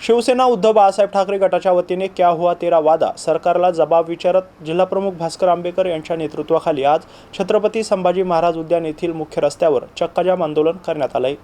Shiv Sena Uddhav Balasaheb Thackeray गटाच्या वतीने क्या हुआ तेरा वादा सरकारला जबाब विचारत जिल्हाप्रमुख भास्कर आंबेकर यांच्या नेतृत्वाखाली आज छत्रपती संभाजी महाराज उद्यान येथील मुख्य रस्त्यावर चक्काजाम आंदोलन करण्यात आलंय.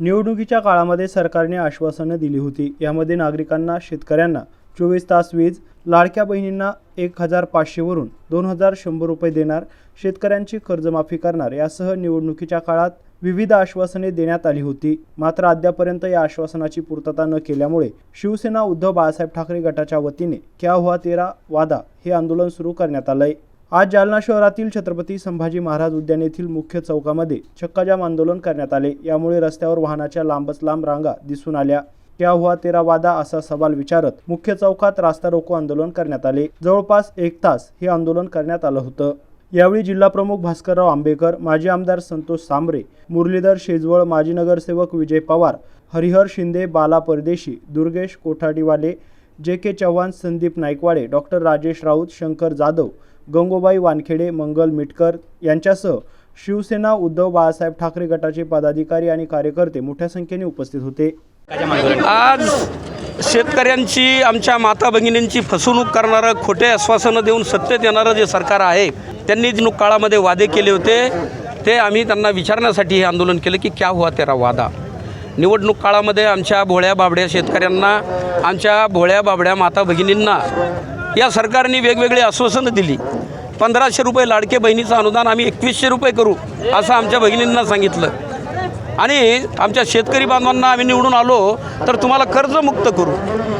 निवडणुकीच्या काळामध्ये सरकारने आश्वासनं दिली होती. यामध्ये नागरिकांना शेतकऱ्यांना चोवीस तास वीज लाडक्या बहिणींना एक हजार पाचशेवरून दोन हजार शंभर रुपये देणार शेतकऱ्यांची कर्जमाफी करणार यासह निवडणुकीच्या काळात विविध आश्वासने देण्यात आली होती. मात्र अद्यापर्यंत या आश्वासनाची पूर्तता न केल्यामुळे शिवसेना उद्धव बाळासाहेब ठाकरे गटाच्या वतीने क्या हुआ तेरा वादा हे आंदोलन सुरू करण्यात आलंय. आज जालना शहरातील छत्रपती संभाजी महाराज उद्यान येथील मुख्य चौकामध्ये चक्काजाम आंदोलन करण्यात आले. यामुळे रस्त्यावर वाहनाच्या लांबच लांब रांगा दिसून आल्या. क्या हुआ तेरा वादा असा सवाल विचारत मुख्य चौकात रास्ता रोको आंदोलन करण्यात आले. जवळपास एक तास हे आंदोलन करण्यात आलं होतं. यावेळी जिल्हाप्रमुख भास्करराव आंबेकर माजी आमदार संतोष सांबरे मुरलीधर शेजवळ माजी नगरसेवक विजय पवार हरिहर शिंदे बाला Pardeshi Durgesh Kothadiwale J K Chavan Sandeep Naikwade doctor Rajesh Raut Shankar Jadhav Gangobai Wankhede Mangal Mitkar यांच्यासह शिवसेना उद्धव बाळासाहेब ठाकरे गटाचे पदाधिकारी आणि कार्यकर्ते मोठ्या संख्येने उपस्थित होते. आज शेतकऱ्यांची आमच्या माता भगिनींची फसवणूक करणारं खोटे आश्वासनं देऊन सत्तेत येणारं जे सरकार आहे त्यांनी निवडणूक काळामध्ये वादे केले होते. ते आम्ही त्यांना विचारण्यासाठी हे आंदोलन केलं की क्या हुआ तेरा वादा? निवडणूक काळामध्ये आमच्या भोळ्या बाबड्या शेतकऱ्यांना आमच्या भोळ्या बाबड्या माता भगिनींना या सरकारने वेगवेगळी आश्वासनं दिली. पंधराशे रुपये लाडके बहिणीचं अनुदान आम्ही एकवीसशे रुपये करू असं आमच्या भगिनींना सांगितलं. आणि आमच्या शेतकरी बांधवांना आम्ही निवडून आलो तर तुम्हाला कर्जमुक्त करू.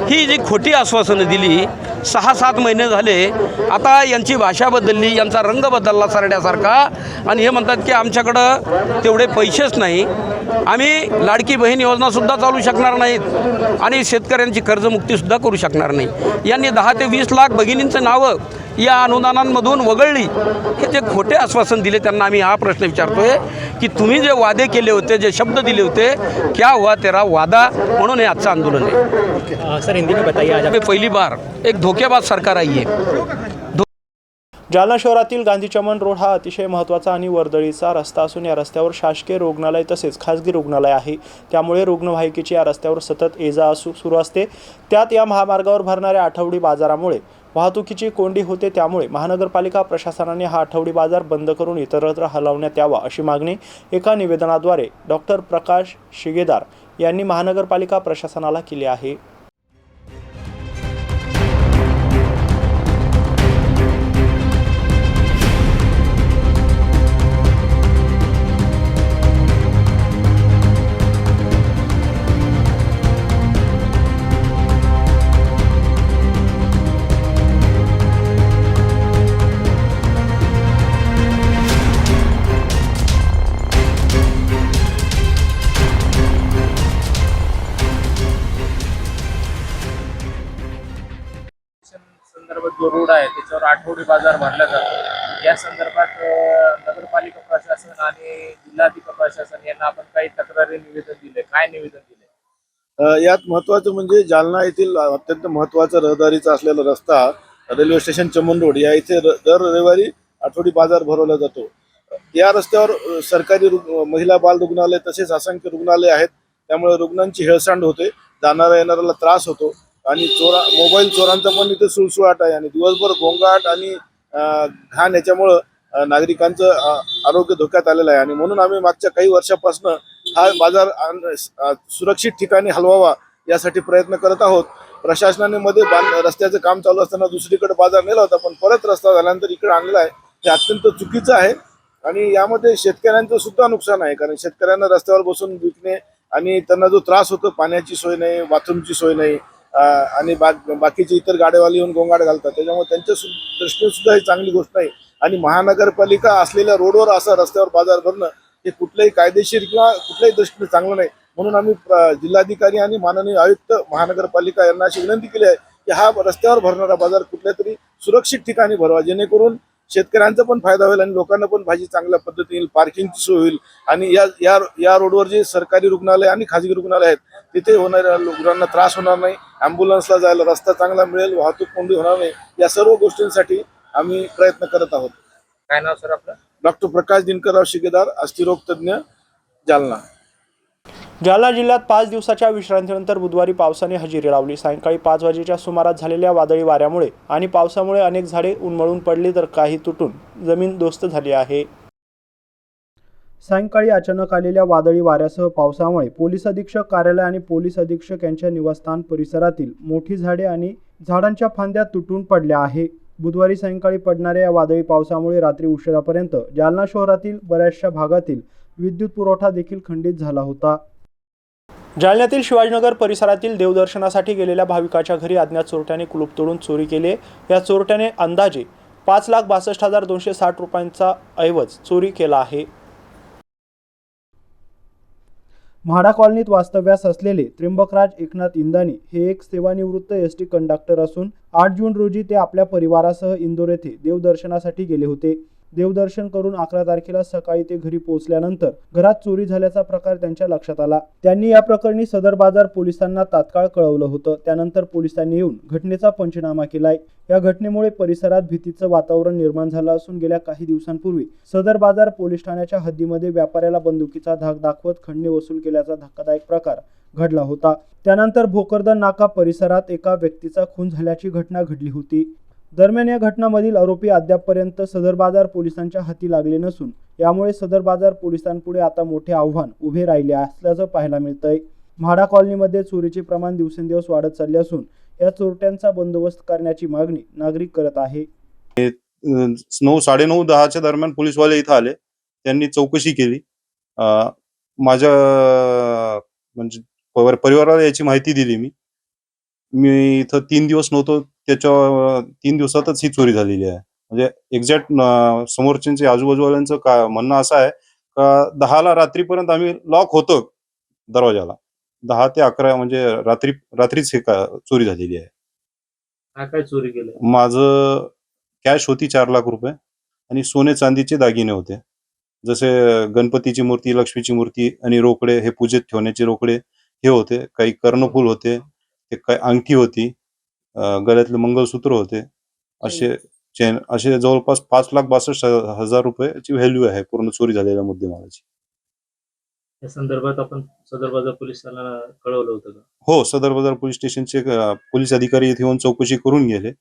ही जी खोटी आश्वासनं दिली सहा सात महिने झाले आता यांची भाषा बदलली यांचा रंग बदलला सरड्यासारखा आणि हे म्हणतात की आमच्याकडं तेवढे पैसेच नाही. आम्ही लाडकी बहीण योजनासुद्धा चालू शकणार नाहीत. आणि शेतकऱ्यांची कर्जमुक्तीसुद्धा करू शकणार नाही. यांनी दहा ते वीस लाख भगिनींचं नावं या अनुदानांमधून वगळली. हे जे खोटे आश्वासन दिले त्यांना आम्ही हा प्रश्न विचारतोय की तुम्ही जे वादे केले होते जे शब्द दिले होते क्या हुआ तेरा वादा? म्हणून हे आजचं आंदोलन आहे. सर हिंदी में बताइए आज अभी पहिली बार एक धोकेबाज सरकार आई है जालना शहरातील गांधी चमन रोड हा अतिशय महत्त्वाचा आणि वर्दळीचा रस्ता असून या रस्त्यावर शासकीय रुग्णालय तसेच खाजगी रुग्णालय आहे. त्यामुळे रुग्णवाहिकेची या रस्त्यावर सतत ये जा असू सुरू असते. त्यात या महामार्गावर भरणाऱ्या आठवडी बाजारामुळे वाहतुकीची कोंडी होते त्यामुळे महानगरपालिका प्रशासनाने हा आठवडी बाजार बंद करून इतरत्र हलवण्यात यावा अशी मागणी एका निवेदनाद्वारे डॉक्टर प्रकाश शिगेदार यांनी महानगरपालिका प्रशासनाला केली आहे. रोड आहे त्याच्यावर आठवडी बाजार भरला जातो. या संदर्भात नगरपालिका प्रशासन आणि जिल्हाधिकारी प्रशासन यांना आपण काही तक्रारी निवेदन दिले काय निवेदन दिले यात महत्वाचं म्हणजे जालना येथील अत्यंत महत्त्वाचा रहदारीचा असलेला रस्ता रेल्वे स्टेशन चमन रोड या इथे दर रविवारी आठवडी बाजार भरवला जातो. या रस्त्यावर सरकारी महिला बाल रुग्णालय तसेच असंख्य रुग्णालय आहेत. त्यामुळे रुग्णांची हेळसांड होते जाणाऱ्या येणाऱ्याला त्रास होतो. आणि चोरा मोबाईल चोरांचा पण इथे सुळसुळाट आहे. आणि दिवसभर गोंगाट आणि घाण याच्यामुळं नागरिकांचं आरोग्य धोक्यात आलेलं आहे. आणि म्हणून आम्ही मागच्या काही वर्षापासून हा बाजार सुरक्षित ठिकाणी हलवावा यासाठी प्रयत्न करत आहोत. प्रशासनाने मध्ये रस्त्याचं काम चालू असताना दुसरीकडे बाजार नेला होता पण परत रस्ता झाल्यानंतर इकडे आणलेला आहे. हे अत्यंत चुकीचं आहे. आणि यामध्ये शेतकऱ्यांचं सुद्धा नुकसान आहे कारण शेतकऱ्यांना रस्त्यावर बसून विकणे आणि त्यांना जो त्रास होतो पाण्याची सोय नाही बाथरूमची सोय नाही आणि बा बाकीचे इतर गाड्यावाले येऊन गोंगाट घालतात. त्याच्यामुळे त्यांच्या सु- दृष्टीने सुद्धा ही चांगली गोष्ट नाही आणि महानगरपालिका असलेल्या रोडवर असा रस्त्यावर बाजार भरणं हे कुठल्याही कायदेशीर किंवा कुठल्याही दृष्टीने चांगलं नाही. म्हणून आम्ही जिल्हाधिकारी आणि माननीय आयुक्त महानगरपालिका यांना अशी विनंती केली आहे की हा रस्त्यावर भरणारा बाजार कुठल्या तरी सुरक्षित ठिकाणी भरवा. जेणेकरून शेतकऱ्यांचा पण फायदा होईल आणि लोकांना पण भाजी चांगल्या पद्धतीने येईल पार्किंगची सोय होईल. आणि या या या रोडवर जे सरकारी रुग्णालय आणि खाजगी रुग्णालय आहेत तिथे होणाऱ्या रुग्णांना त्रास होणार नाही. ॲम्ब्युलन्सला जायला रस्ता चांगला मिळेल वाहतूक कोंडी होणार नाही. या सर्व गोष्टींसाठी आम्ही प्रयत्न करत आहोत. काय नाव सर आपलं? डॉक्टर प्रकाश दिनकरराव शिकेदार अस्थिरोग तज्ज्ञ जालना. जालना जिल्ह्यात पाच दिवसाच्या विश्रांतीनंतर बुधवारी पावसाने हजेरी लावली. सायंकाळी पाच वाजेच्या सुमारास झालेल्या वादळी वाऱ्यामुळे आणि पावसामुळे अनेक झाडे उन्मळून पडली तर काही तुटून जमीन दोस्त झाली आहे. सायंकाळी अचानक आलेल्या वादळी वाऱ्यासह पावसामुळे पोलीस अधीक्षक कार्यालय आणि पोलीस अधीक्षक यांच्या निवासस्थान परिसरातील मोठी झाडे आणि झाडांच्या फांद्या तुटून पडल्या आहे. बुधवारी सायंकाळी पडणाऱ्या या वादळी पावसामुळे रात्री उशिरापर्यंत जालना शहरातील बऱ्याचशा भागातील विद्युत पुरवठा देखील खंडित झाला होता. जालन्यातील शिवाजीनगर परिसरातील देवदर्शनासाठी गेलेल्या भाविकाच्या घरी अज्ञात चोरट्याने कुलूप तोडून चोरी केली या चोरट्याने अंदाजे पाच लाख बासष्ट हजार दोनशे साठ रुपयांचा ऐवज चोरी केला आहे. म्हाडा कॉलनीत वास्तव्यास असलेले त्र्यंबकराज एकनाथ इंदानी हे एक सेवानिवृत्त एस टी कंडक्टर असून आठ जून रोजी ते आपल्या परिवारासह इंदोर येथे देवदर्शनासाठी गेले होते. देवदर्शन करून अकरा तारखेला सकाळी ते घरी पोहोचल्यानंतर घरात चोरी झाल्याचा प्रकार त्यांच्या लक्षात आला. त्यांनी या प्रकरणी सदर बाजार पोलिसांना तात्काळ कळवलं होतं. त्यानंतर पोलिसांनी येऊन घटनेचा पंचनामा केलाय. या घटनेमुळे परिसरात भीतीचं वातावरण निर्माण झालं असून गेल्या काही दिवसांपूर्वी सदर बाजार पोलीस ठाण्याच्या हद्दीमध्ये व्यापाऱ्याला बंदुकीचा धाक दाखवत खंडणी वसूल केल्याचा धक्कादायक प्रकार घडला होता. त्यानंतर भोकरदन नाका परिसरात एका व्यक्तीचा खून झाल्याची घटना घडली होती. दरम्यान या घटनामधील आरोपी अद्यापपर्यंत सदर बाजार पोलिसांच्या हाती लागले नसून यामुळे सदर बाजार पोलिसांपुढे आता मोठे आव्हान उभे राहिले असल्याचं पाहायला मिळतंय. म्हाडा कॉलनीमध्ये चोरीचे प्रमाण दिवसेंदिवस वाढत चालले असून या चोरट्यांचा बंदोबस्त करण्याची मागणी नागरिक करत आहे. नऊ साडे नऊ दहाच्या दरम्यान पोलीसवाले इथं आले. त्यांनी चौकशी केली. माझ्या म्हणजे परिवाराला याची माहिती दिली मी. मी इथं तीन दिवस नव्हतो त्याच्या तीन दिवसातच ही चोरी झालेली आहे. म्हणजे एक्झॅक्ट समोरच्यांचे आजूबाजूवाल्यांचं का म्हणणं असं आहे का दहाला रात्रीपर्यंत आम्ही लॉक होतो दरवाजाला. दहा ते अकरा म्हणजे रात्री रात्रीच हे का चोरी झालेली आहे. काय काय चोरी केलं? माझं कॅश होती चार लाख रुपये आणि सोने चांदीचे दागिने होते. जसे गणपतीची मूर्ती लक्ष्मीची मूर्ती आणि रोकडे हे पूजेत ठेवण्याचे रोकडे हे होते. काही कर्णफूल होते. ते काही अंगठी होती. गळ्यातले मंगळसूत्र होते. असे चेन असे जवळपास पाच लाख बासष्ट हजार रुपयाची व्हॅल्यू आहे पूर्ण चोरी झालेल्या मुद्देमालाची. या संदर्भात आपण सदर बाजार पोलिसांना कळवलं होतं का? हो सदर बाजार पोलीस स्टेशनचे अं, पोलीस अधिकारी इथे येऊन चौकशी करून गेले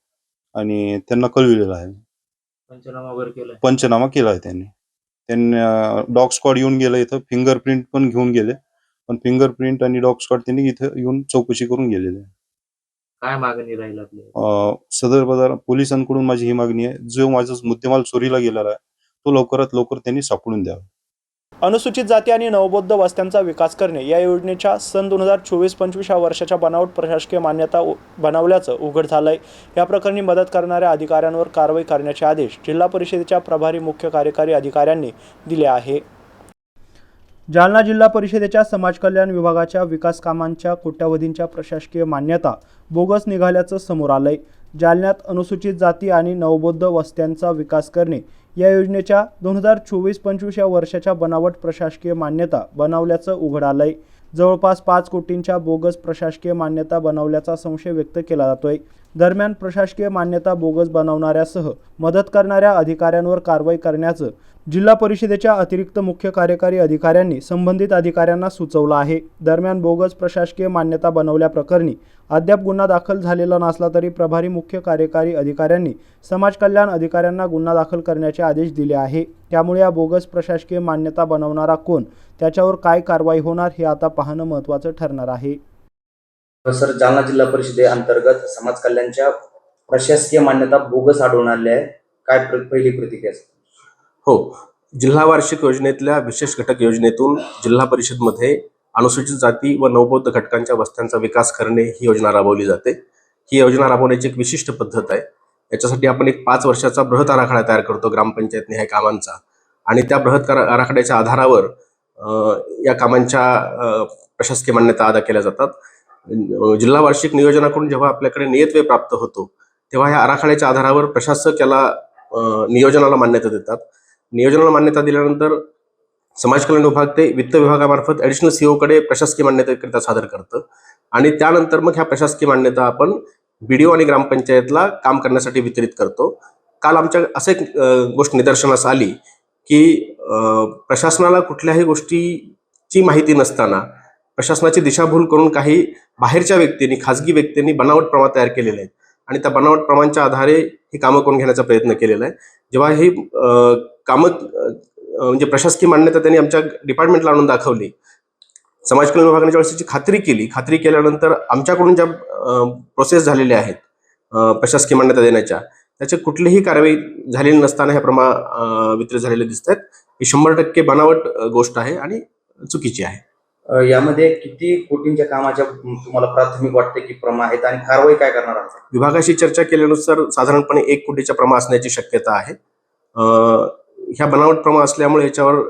आणि त्यांना कळविलेलं आहे. पंचनामा वगैरे केलाय? पंचनामा केला आहे त्यांनी त्यांनी डॉग स्क्वॉड येऊन गेलं इथं फिंगरप्रिंट पण घेऊन गेले. पण फिंगरप्रिंट आणि डॉग स्क्वॉड त्यांनी इथं येऊन चौकशी करून गेलेले आहे. काय मागणी राहील आपली? अं, सदर बाजार पोलिसांकडून माझी ही मागणी आहे. जो माझा मुद्देमाल चोरीला गेलेला आहे तो लवकरात लवकर त्यांनी सापडून द्यावा. अनुसूचित जाती आणि नवबौद्ध वस्त्यांचा विकास करणे या योजनेच्या सन दोन हजार चोवीस पंचवीस या वर्षाच्या बनावट प्रशासकीय मान्यता उ- बनवल्याचं उघड झालंय. या प्रकरणी मदत करणाऱ्या अधिकाऱ्यांवर कारवाई करण्याचे आदेश जिल्हा परिषदेच्या प्रभारी मुख्य कार्यकारी अधिकाऱ्यांनी दिले आहे. जालना जिल्हा परिषदेच्या समाज कल्याण विभागाच्या विकास कामांच्या कोट्यावधींच्या प्रशासकीय मान्यता बोगस निघाल्याचं समोर आलंय. जालन्यात अनुसूचित जाती आणि नवबौद्ध वस्त्यांचा विकास करणे या योजनेच्या दोन हजार चोवीस पंचवीस या वर्षाच्या बनावट प्रशासकीय मान्यता बनवल्याचं उघड आलंय. जवळपास पाच कोटींच्या बोगस प्रशासकीय मान्यता बनवल्याचा संशय व्यक्त केला जातोय. दरम्यान प्रशासकीय मान्यता बोगस बनवणाऱ्यासह मदत करणाऱ्या अधिकाऱ्यांवर कारवाई करण्याचं जिल्हा परिषदेच्या अतिरिक्त मुख्य कार्यकारी अधिकाऱ्यांनी संबंधित अधिकाऱ्यांना सुचवलं आहे. दरम्यान बोगस प्रशासकीय मान्यता बनवल्याप्रकरणी अद्याप गुन्हा दाखल झालेला नसला तरी प्रभारी मुख्य कार्यकारी अधिकाऱ्यांनी समाज कल्याण अधिकाऱ्यांना गुन्हा दाखल करण्याचे आदेश दिले आहे. त्यामुळे या बोगस प्रशासकीय मान्यता बनवणारा कोण त्याच्यावर काय कारवाई होणार हे आता पाहणं महत्त्वाचं ठरणार आहे. सर जालना जिल्हा परिषदेअंतर्गत समाज कल्याणच्या प्रशासकीय मान्यता बोगस आढळून आल्या आहे. काय पहिली प्रतिक्रिया हो. जिल्हा वार्षिक योजनेतल्या विशेष घटक योजनेतून जिल्हा परिषदमध्ये अनुसूचित जाती व नवबौद्ध घटकांच्या वस्त्यांचा विकास करणे ही योजना राबवली जाते. ही योजना राबवण्याची एक विशिष्ट पद्धत आहे. याच्यासाठी आपण एक पाच वर्षाचा बृहत आराखडा तयार करतो ग्रामपंचायतने ह्या कामांचा. आणि त्या बृहत आराखड्याच्या आधारावर या कामांच्या प्रशासकीय मान्यता अदा केल्या जातात. जिल्हा वार्षिक नियोजनाकडून जेव्हा आपल्याकडे नियतव्य प्राप्त होतो तेव्हा या आराखड्याच्या आधारावर प्रशासक याला नियोजनाला मान्यता देतात. नियोजनाला मान्यता दिल्यानंतर समाज कल्याण विभाग ते वित्त विभागामार्फत ऍडिशनल सीओकडे प्रशासकीय मान्यतेकरिता सादर करतं. आणि त्यानंतर मग ह्या प्रशासकीय मान्यता आपण बी आणि ग्रामपंचायतला काम करण्यासाठी वितरित करतो. काल आमच्या असं एक गोष्ट निदर्शनास आली की प्रशासनाला कुठल्याही गोष्टीची माहिती नसताना प्रशासनाची दिशाभूल करून काही बाहेरच्या व्यक्तींनी खाजगी व्यक्तींनी बनावट प्रमाण तयार केलेले आहेत. आणि त्या बनावट प्रमाणच्या आधारे ही कामं करून घेण्याचा प्रयत्न केलेला आहे. जेव्हा ही कामं म्हणजे प्रशासकीय मान्यता त्यांनी आमच्या डिपार्टमेंटला आणून दाखवली. समाज कल्याण विभागाने ज्यावेळेस त्याची खात्री केली खात्री केल्यानंतर आमच्याकडून ज्या प्रोसेस झालेल्या आहेत प्रशासकीय मान्यता देण्याच्या त्याची कुठलीही कारवाई झालेली नसताना ह्या प्रमा वितरित झालेले दिसत आहेत. ही शंभर टक्के बनावट गोष्ट आहे आणि चुकीची आहे. यामध्ये किती कोटींच्या कामाच्या तुम्हाला प्राथमिक वाटते की प्रमा आहेत आणि कारवाई काय करणार आहात? विभागाशी चर्चा केल्यानुसार साधारणपणे एक कोटीच्या प्रमा असण्याची शक्यता आहे. ह्या बनावट प्रमा असल्यामुळे याच्यावर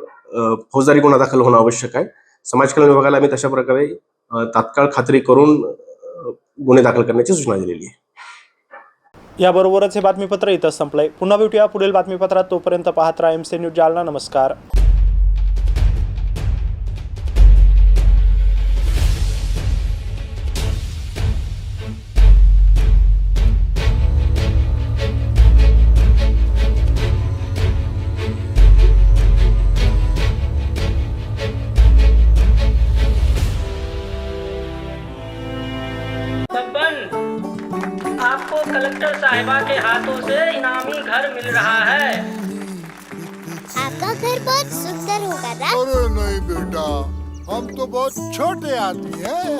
फौजदारी गुन्हा दाखल होणं आवश्यक आहे. समाज कल्याण विभागाला आम्ही तशा प्रकारे तात्काळ खात्री करून गुन्हे दाखल करण्याची सूचना दिलेली आहे. याबरोबरच हे बातमीपत्र इथं संपलंय. पुन्हा भेटूया पुढील बातमीपत्रात. तोपर्यंत पाहत राहा एम सी न्यूज जालना. नमस्कार.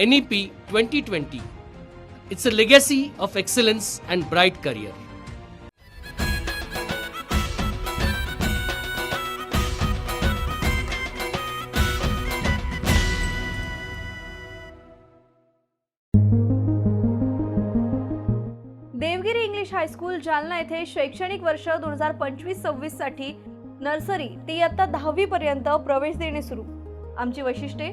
NEP 2020. It's a legacy of excellence and bright career. Devgiri English high school Jalna येथे शैक्षणिक वर्ष दोन हजार पंचवीस सव्वीससाठी नर्सरी ते इयत्ता दहावी पर्यंत प्रवेश देणे सुरू आमची वैशिष्ट्ये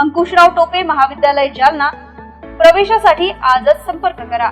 अंकुशराव टोपे महाविद्यालय जालना. प्रवेशासाठी आजच संपर्क करा.